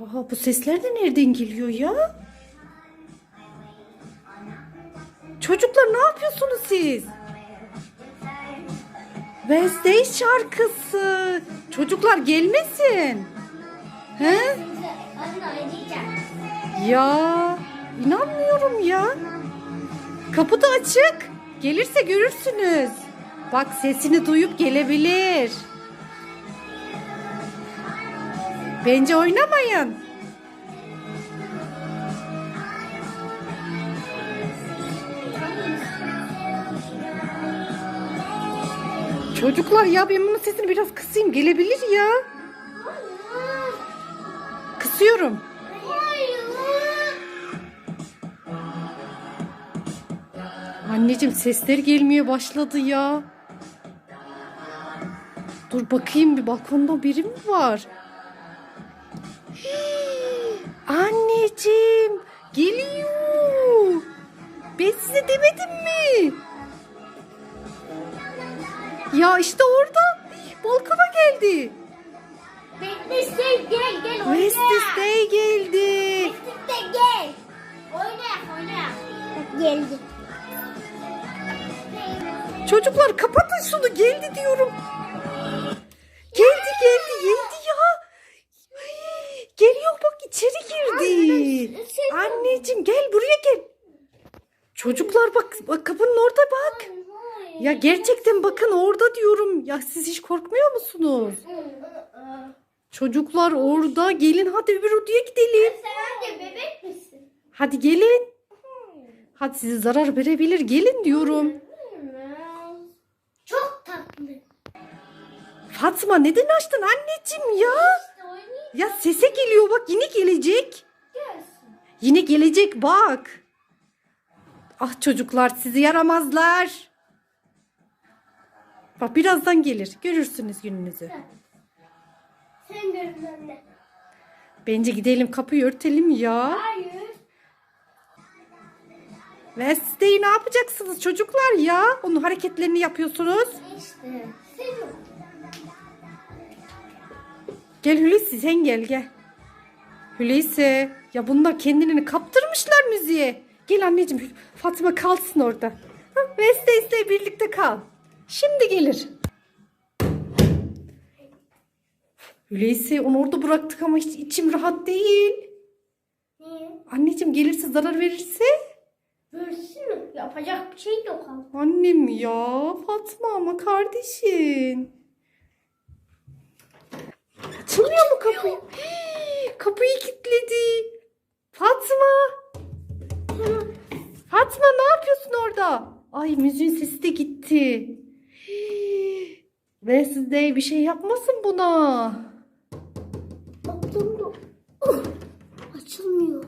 Aa, bu sesler de nereden geliyor ya? Çocuklar ne yapıyorsunuz siz? Wednesday şarkısı. Çocuklar gelmesin. He? Ya inanmıyorum ya. Kapı da açık. Gelirse görürsünüz. Bak sesini duyup gelebilir. Bence oynamayın. Çocuklar ya ben bunun sesini biraz kısayım. Gelebilir ya. Kısıyorum. Anneciğim sesler gelmeye başladı ya. Dur bakayım bir balkonda biri mi var? Anneciğim geliyor. Ben size demedim mi? Ya işte orada balkona geldi. Bekle gel gel oyna. Wednesday geldi. Bekle gel. Oyna oyna. Geldi. Çocuklar kapatın şunu geldi diyorum. Anneciğim gel buraya gel. Çocuklar bak, bak kapının orada bak. Ya gerçekten bakın orada diyorum. Ya siz hiç korkmuyor musunuz? Çocuklar orada gelin hadi öbür odaya gidelim. Sen de bebek misin? Hadi gelin. Hadi size zarar verebilir gelin diyorum. Çok tatlı. Fatma neden açtın anneciğim ya? Ya sese geliyor bak yine gelecek. Yine gelecek bak. Ah çocuklar sizi yaramazlar. Bak birazdan gelir. Görürsünüz gününüzü. Sen görün anne. Bence gidelim kapıyı örtelim ya. Hayır. Ve siz de ne yapacaksınız çocuklar ya? Onun hareketlerini yapıyorsunuz. İşte. Gel Hulusi sen gel gel. Hulusi ya bunlar kendilerini kaptırmışlar müziğe. Gel anneciğim Fatma kalsın orada. Veste birlikte kal. Şimdi gelir. Hulusi onu orada bıraktık ama hiç içim rahat değil. Niye? Anneciğim gelirse zarar verirse. Mü? Yapacak bir şey yok. Annem ya Fatma ama kardeşin. Açılmıyor mu kapı? Hii, kapıyı kilitledi. Ay müziğin sesi de gitti. Hii. Ve siz de bir şey yapmasın buna. Baktım da. Oh, Açılmıyor.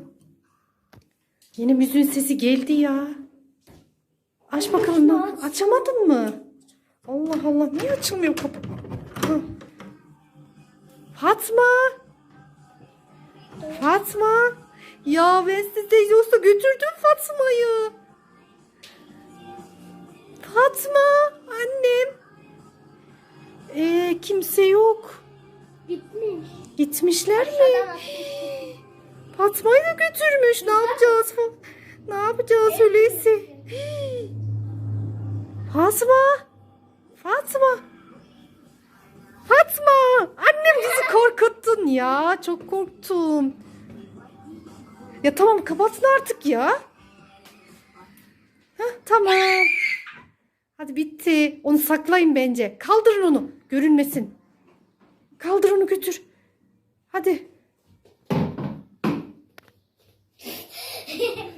Yine müziğin sesi geldi ya. Aç bakalım. ne- Aç. Açamadın mı? Allah Allah niye açılmıyor kapı? Fatma. Fatma. Ya ben sizde yoksa götürdüm Fatma'yı. Fatma. Annem. Ee, kimse yok. Bitmiş. Gitmişler mi? Fatma'yı da götürmüş. Ne yapacağız? Ne yapacağız öyleyse? Fatma. Fatma. Fatma. Annem bizi korkuttun ya. Çok korktum. Ya tamam kapatın artık ya. Heh, tamam. Hadi bitti. Onu saklayın bence. Kaldırın onu. Görünmesin. Kaldır onu götür. Hadi.